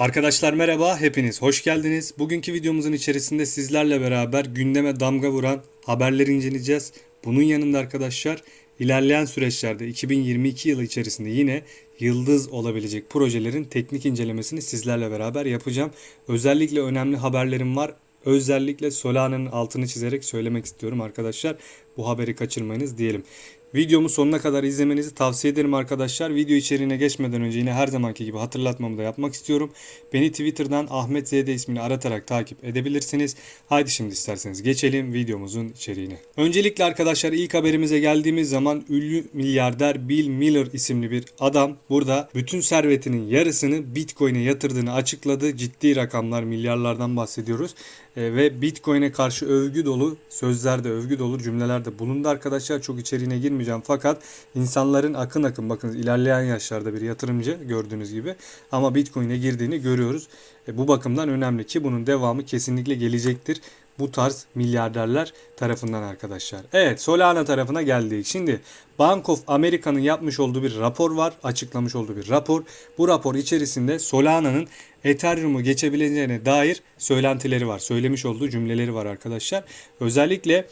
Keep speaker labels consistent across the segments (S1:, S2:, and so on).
S1: Arkadaşlar merhaba, hepiniz hoş geldiniz. Bugünkü videomuzun içerisinde sizlerle beraber gündeme damga vuran haberleri inceleyeceğiz. Bunun yanında arkadaşlar ilerleyen süreçlerde 2022 yılı içerisinde yine yıldız olabilecek projelerin teknik incelemesini sizlerle beraber yapacağım. Özellikle önemli haberlerim var. Özellikle Solana'nın altını çizerek söylemek istiyorum arkadaşlar. Bu haberi kaçırmayınız diyelim. Videomu sonuna kadar izlemenizi tavsiye ederim arkadaşlar. Video içeriğine geçmeden önce yine her zamanki gibi hatırlatmamı da yapmak istiyorum. Beni Twitter'dan Ahmet Z'de ismini aratarak takip edebilirsiniz. Haydi şimdi isterseniz geçelim videomuzun içeriğine. Öncelikle arkadaşlar ilk haberimize geldiğimiz zaman ünlü milyarder Bill Miller isimli bir adam burada bütün servetinin yarısını Bitcoin'e yatırdığını açıkladı. Ciddi rakamlar milyarlardan bahsediyoruz. E, ve Bitcoin'e karşı övgü dolu sözlerde, övgü dolu cümlelerde bulundu arkadaşlar. Çok içeriğine girmeyeceğim fakat insanların akın akın bakın ilerleyen yaşlarda bir yatırımcı gördüğünüz gibi ama Bitcoin'e girdiğini görüyoruz. E, bu bakımdan önemli ki bunun devamı kesinlikle gelecektir bu tarz milyarderler tarafından arkadaşlar. Evet Solana tarafına geldik. Şimdi Bank of America'nın yapmış olduğu bir rapor var. Açıklamış olduğu bir rapor. Bu rapor içerisinde Solana'nın Ethereum'u geçebileceğine dair söylentileri var. Söylemiş olduğu cümleleri var arkadaşlar. Özellikle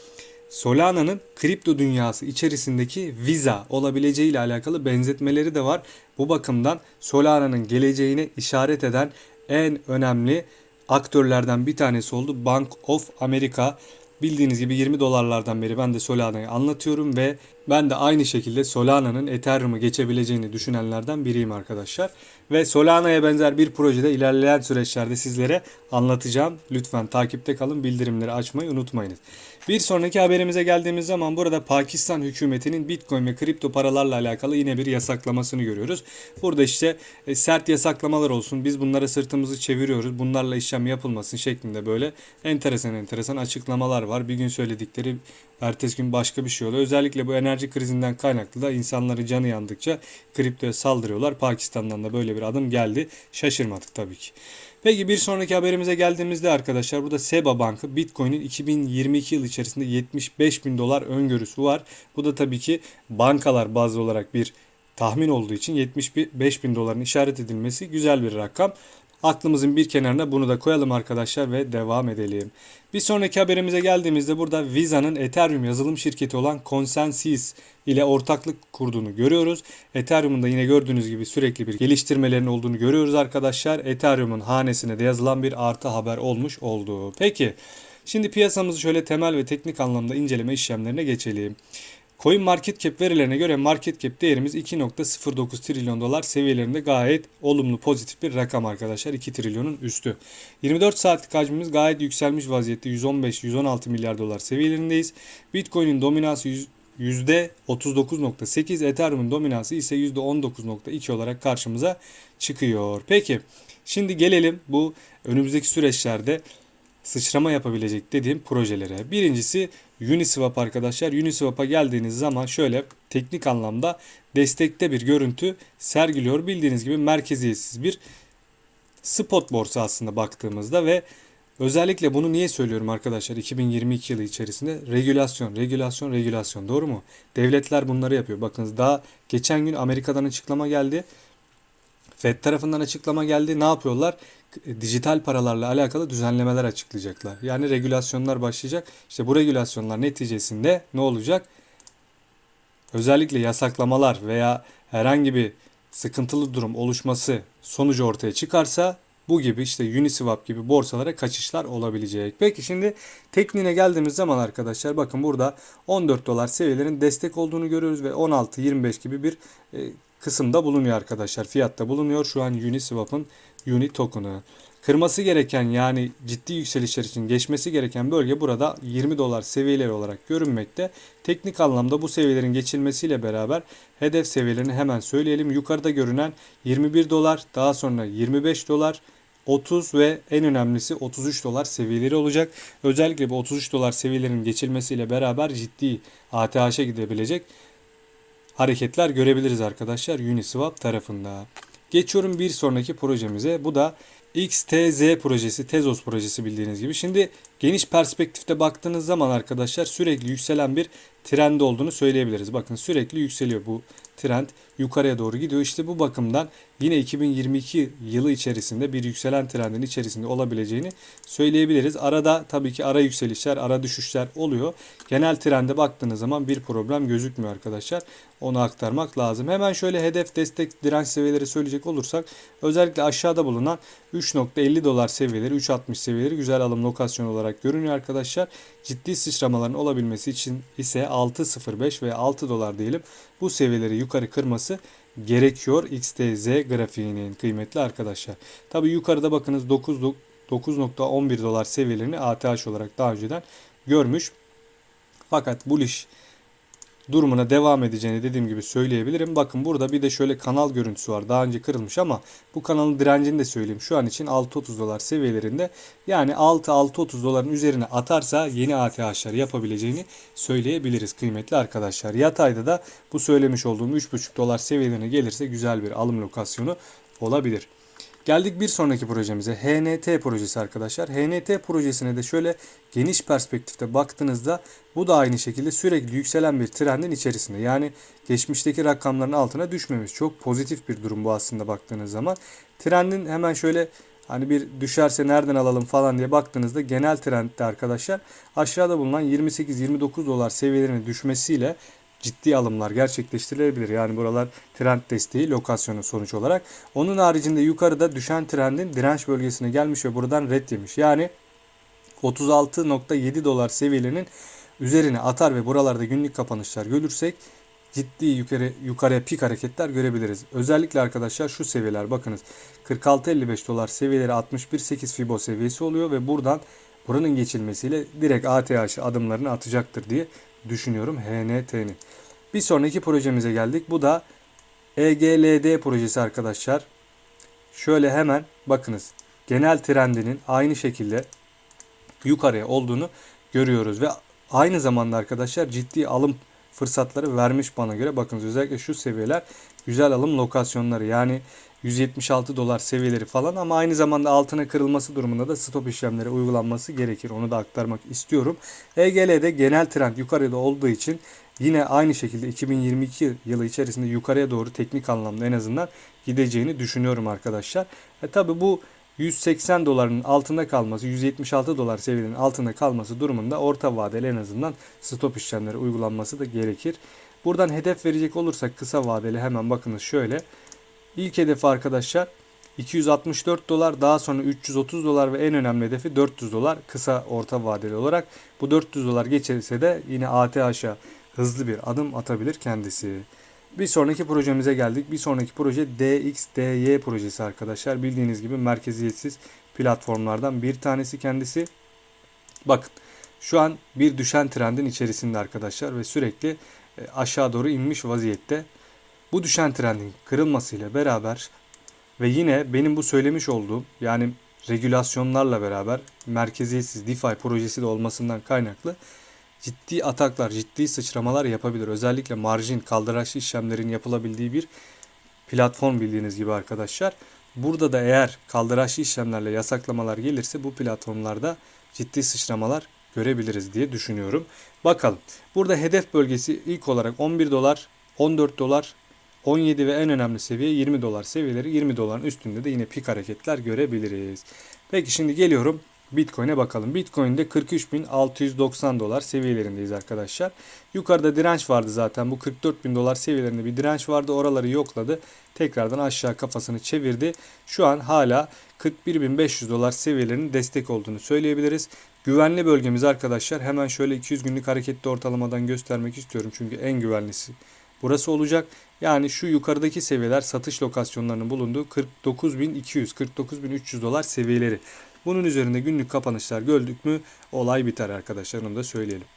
S1: Solana'nın kripto dünyası içerisindeki Visa olabileceği ile alakalı benzetmeleri de var. Bu bakımdan Solana'nın geleceğine işaret eden en önemli aktörlerden bir tanesi oldu. Bank of America. Bildiğiniz gibi 20 dolarlardan beri ben de Solana'yı anlatıyorum ve ben de aynı şekilde Solana'nın Ethereum'u geçebileceğini düşünenlerden biriyim arkadaşlar. Ve Solana'ya benzer bir projede ilerleyen süreçlerde sizlere anlatacağım. Lütfen takipte kalın, bildirimleri açmayı unutmayınız. Bir sonraki haberimize geldiğimiz zaman burada Pakistan hükümetinin Bitcoin ve kripto paralarla alakalı yine bir yasaklamasını görüyoruz. Burada işte e, sert yasaklamalar olsun, biz bunlara sırtımızı çeviriyoruz, bunlarla işlem yapılmasın şeklinde böyle enteresan enteresan açıklamalar var. Bir gün söyledikleri ertesi gün başka bir şey oluyor. Özellikle bu enerji krizinden kaynaklı da insanları canı yandıkça kriptoya saldırıyorlar. Pakistan'dan da böyle bir adım geldi. Şaşırmadık tabii ki. Peki bir sonraki haberimize geldiğimizde arkadaşlar burada Seba Bankı Bitcoin'in 2022 yıl içerisinde 75 bin dolar öngörüsü var. Bu da tabii ki bankalar bazı olarak bir tahmin olduğu için 75 bin doların işaret edilmesi güzel bir rakam. Aklımızın bir kenarına bunu da koyalım arkadaşlar ve devam edelim. Bir sonraki haberimize geldiğimizde burada Visa'nın Ethereum yazılım şirketi olan Consensys ile ortaklık kurduğunu görüyoruz. Ethereum'un da yine gördüğünüz gibi sürekli bir geliştirmelerin olduğunu görüyoruz arkadaşlar. Ethereum'un hanesine de yazılan bir artı haber olmuş oldu. Peki şimdi piyasamızı şöyle temel ve teknik anlamda inceleme işlemlerine geçelim. Coin Market Cap verilerine göre market cap değerimiz 2.09 trilyon dolar seviyelerinde gayet olumlu pozitif bir rakam arkadaşlar. 2 trilyonun üstü. 24 saatlik hacmimiz gayet yükselmiş vaziyette 115-116 milyar dolar seviyelerindeyiz. Bitcoin'in dominansı %39.8 Ethereum'un dominansı ise %19.2 olarak karşımıza çıkıyor. Peki şimdi gelelim bu önümüzdeki süreçlerde sıçrama yapabilecek dediğim projelere. Birincisi Uniswap arkadaşlar. Uniswap'a geldiğiniz zaman şöyle teknik anlamda destekte bir görüntü sergiliyor. Bildiğiniz gibi merkeziyetsiz bir spot borsa aslında baktığımızda ve özellikle bunu niye söylüyorum arkadaşlar 2022 yılı içerisinde regülasyon, regülasyon, regülasyon doğru mu? Devletler bunları yapıyor. Bakınız daha geçen gün Amerika'dan açıklama geldi. Fed tarafından açıklama geldi. Ne yapıyorlar? Dijital paralarla alakalı düzenlemeler açıklayacaklar. Yani regülasyonlar başlayacak. İşte bu regülasyonlar neticesinde ne olacak? Özellikle yasaklamalar veya herhangi bir sıkıntılı durum oluşması sonucu ortaya çıkarsa bu gibi işte Uniswap gibi borsalara kaçışlar olabilecek. Peki şimdi tekniğine geldiğimiz zaman arkadaşlar bakın burada 14 dolar seviyelerin destek olduğunu görüyoruz ve 16-25 gibi bir e, kısımda bulunuyor arkadaşlar. Fiyatta bulunuyor şu an Uniswap'ın Uni token'ı. Kırması gereken yani ciddi yükselişler için geçmesi gereken bölge burada 20 dolar seviyeleri olarak görünmekte. Teknik anlamda bu seviyelerin geçilmesiyle beraber hedef seviyelerini hemen söyleyelim. Yukarıda görünen 21 dolar, daha sonra 25 dolar, 30 ve en önemlisi 33 dolar seviyeleri olacak. Özellikle bu 33 dolar seviyelerinin geçilmesiyle beraber ciddi ATH'e gidebilecek hareketler görebiliriz arkadaşlar Uniswap tarafında. Geçiyorum bir sonraki projemize. Bu da XTZ projesi, Tezos projesi bildiğiniz gibi. Şimdi geniş perspektifte baktığınız zaman arkadaşlar sürekli yükselen bir trend olduğunu söyleyebiliriz. Bakın sürekli yükseliyor bu trend yukarıya doğru gidiyor. İşte bu bakımdan yine 2022 yılı içerisinde bir yükselen trendin içerisinde olabileceğini söyleyebiliriz. Arada tabii ki ara yükselişler, ara düşüşler oluyor. Genel trende baktığınız zaman bir problem gözükmüyor arkadaşlar. Onu aktarmak lazım. Hemen şöyle hedef, destek, direnç seviyeleri söyleyecek olursak özellikle aşağıda bulunan 3.50 dolar seviyeleri, 3.60 seviyeleri güzel alım lokasyonu olarak görünüyor arkadaşlar. Ciddi sıçramaların olabilmesi için ise 6.05 ve 6 dolar diyelim bu seviyeleri yukarı kırması gerekiyor XTZ grafiğinin kıymetli arkadaşlar. Tabi yukarıda bakınız 9 9.11 dolar seviyelerini ATH olarak daha önceden görmüş. Fakat bullish durumuna devam edeceğini dediğim gibi söyleyebilirim. Bakın burada bir de şöyle kanal görüntüsü var. Daha önce kırılmış ama bu kanalın direncini de söyleyeyim. Şu an için 6.30 dolar seviyelerinde. Yani 6-6.30 doların üzerine atarsa yeni ATH'lar yapabileceğini söyleyebiliriz kıymetli arkadaşlar. Yatayda da bu söylemiş olduğum 3.5 dolar seviyelerine gelirse güzel bir alım lokasyonu olabilir. Geldik bir sonraki projemize. HNT projesi arkadaşlar. HNT projesine de şöyle geniş perspektifte baktığınızda bu da aynı şekilde sürekli yükselen bir trendin içerisinde. Yani geçmişteki rakamların altına düşmemiş. Çok pozitif bir durum bu aslında baktığınız zaman. Trendin hemen şöyle hani bir düşerse nereden alalım falan diye baktığınızda genel trendde arkadaşlar aşağıda bulunan 28-29 dolar seviyelerine düşmesiyle ciddi alımlar gerçekleştirilebilir. Yani buralar trend desteği lokasyonu sonuç olarak. Onun haricinde yukarıda düşen trendin direnç bölgesine gelmiş ve buradan red yemiş. Yani 36.7 dolar seviyelerinin üzerine atar ve buralarda günlük kapanışlar görürsek ciddi yukarı yukarıya pik hareketler görebiliriz. Özellikle arkadaşlar şu seviyeler bakınız 46.55 dolar seviyeleri 61.8 Fibo seviyesi oluyor ve buradan buranın geçilmesiyle direkt ATH adımlarını atacaktır diye düşünüyorum HNT'nin. Bir sonraki projemize geldik. Bu da EGLD projesi arkadaşlar. Şöyle hemen bakınız. Genel trendinin aynı şekilde yukarıya olduğunu görüyoruz ve aynı zamanda arkadaşlar ciddi alım fırsatları vermiş bana göre. Bakınız özellikle şu seviyeler güzel alım lokasyonları. Yani 176 dolar seviyeleri falan ama aynı zamanda altına kırılması durumunda da stop işlemleri uygulanması gerekir. Onu da aktarmak istiyorum. EGL'de genel trend yukarıda olduğu için yine aynı şekilde 2022 yılı içerisinde yukarıya doğru teknik anlamda en azından gideceğini düşünüyorum arkadaşlar. E tabi bu 180 doların altında kalması, 176 dolar seviyenin altında kalması durumunda orta vadeli en azından stop işlemleri uygulanması da gerekir. Buradan hedef verecek olursak kısa vadeli hemen bakınız şöyle. İlk hedefi arkadaşlar 264 dolar daha sonra 330 dolar ve en önemli hedefi 400 dolar kısa orta vadeli olarak. Bu 400 dolar geçerse de yine ATH'a hızlı bir adım atabilir kendisi. Bir sonraki projemize geldik. Bir sonraki proje DXDY projesi arkadaşlar. Bildiğiniz gibi merkeziyetsiz platformlardan bir tanesi kendisi. Bakın şu an bir düşen trendin içerisinde arkadaşlar ve sürekli e, aşağı doğru inmiş vaziyette. Bu düşen trendin kırılmasıyla beraber ve yine benim bu söylemiş olduğum yani regülasyonlarla beraber merkeziyetsiz DeFi projesi de olmasından kaynaklı ciddi ataklar, ciddi sıçramalar yapabilir. Özellikle marjin, kaldıraçlı işlemlerin yapılabildiği bir platform bildiğiniz gibi arkadaşlar. Burada da eğer kaldıraçlı işlemlerle yasaklamalar gelirse bu platformlarda ciddi sıçramalar görebiliriz diye düşünüyorum. Bakalım. Burada hedef bölgesi ilk olarak 11 dolar, 14 dolar, 17 ve en önemli seviye 20 dolar seviyeleri 20 doların üstünde de yine pik hareketler görebiliriz. Peki şimdi geliyorum Bitcoin'e bakalım. Bitcoin'de 43.690 dolar seviyelerindeyiz arkadaşlar. Yukarıda direnç vardı zaten. Bu 44.000 dolar seviyelerinde bir direnç vardı. Oraları yokladı. Tekrardan aşağı kafasını çevirdi. Şu an hala 41.500 dolar seviyelerinin destek olduğunu söyleyebiliriz. Güvenli bölgemiz arkadaşlar hemen şöyle 200 günlük hareketli ortalamadan göstermek istiyorum. Çünkü en güvenlisi burası olacak. Yani şu yukarıdaki seviyeler satış lokasyonlarının bulunduğu 49.200, 49.300 dolar seviyeleri. Bunun üzerinde günlük kapanışlar gördük mü olay biter arkadaşlar onu da söyleyelim.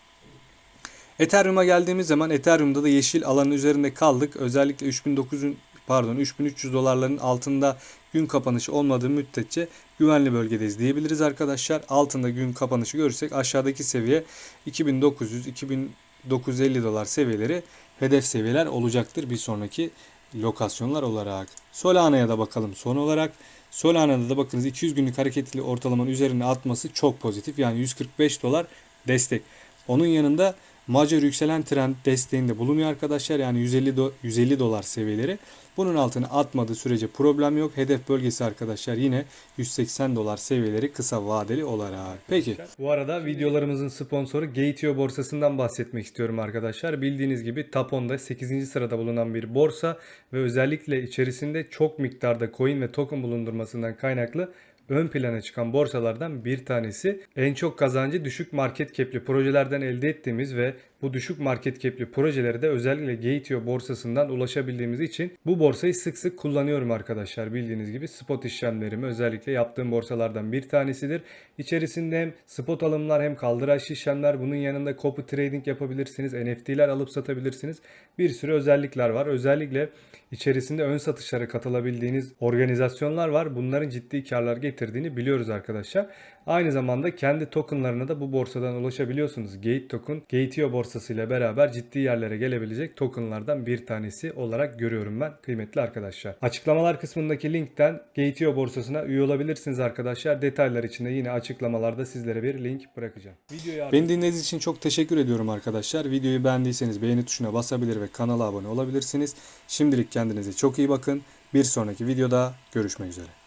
S1: Ethereum'a geldiğimiz zaman Ethereum'da da yeşil alanın üzerinde kaldık. Özellikle 3900 pardon 3300 dolarların altında gün kapanışı olmadığı müddetçe güvenli bölgedeyiz diyebiliriz arkadaşlar. Altında gün kapanışı görürsek aşağıdaki seviye 2900 2950 dolar seviyeleri hedef seviyeler olacaktır bir sonraki lokasyonlar olarak. Solana'ya da bakalım son olarak. Solana'da da bakınız 200 günlük hareketli ortalamanın üzerine atması çok pozitif. Yani 145 dolar destek. Onun yanında Major yükselen trend desteğinde bulunuyor arkadaşlar. Yani 150 do- 150 dolar seviyeleri. Bunun altına atmadığı sürece problem yok. Hedef bölgesi arkadaşlar yine 180 dolar seviyeleri kısa vadeli olarak. Peki. Bu arada videolarımızın sponsoru Gateo borsasından bahsetmek istiyorum arkadaşlar. Bildiğiniz gibi top 10'da 8. sırada bulunan bir borsa ve özellikle içerisinde çok miktarda coin ve token bulundurmasından kaynaklı ön plana çıkan borsalardan bir tanesi. En çok kazancı düşük market cap'li projelerden elde ettiğimiz ve bu düşük market cap'li projelere de özellikle Gateo borsasından ulaşabildiğimiz için bu borsayı sık sık kullanıyorum arkadaşlar. Bildiğiniz gibi spot işlemlerimi özellikle yaptığım borsalardan bir tanesidir. İçerisinde hem spot alımlar hem kaldıraç işlemler bunun yanında copy trading yapabilirsiniz. NFT'ler alıp satabilirsiniz. Bir sürü özellikler var. Özellikle içerisinde ön satışlara katılabildiğiniz organizasyonlar var. Bunların ciddi karlar getirdiğini biliyoruz arkadaşlar. Aynı zamanda kendi tokenlarına da bu borsadan ulaşabiliyorsunuz. Gate token, Gateo borsasıyla beraber ciddi yerlere gelebilecek tokenlardan bir tanesi olarak görüyorum ben kıymetli arkadaşlar. Açıklamalar kısmındaki linkten Gateo borsasına üye olabilirsiniz arkadaşlar. Detaylar için de yine açıklamalarda sizlere bir link bırakacağım. Videoyu Beni dinlediğiniz için çok teşekkür ediyorum arkadaşlar. Videoyu beğendiyseniz beğeni tuşuna basabilir ve kanala abone olabilirsiniz. Şimdilik kendinize çok iyi bakın. Bir sonraki videoda görüşmek üzere.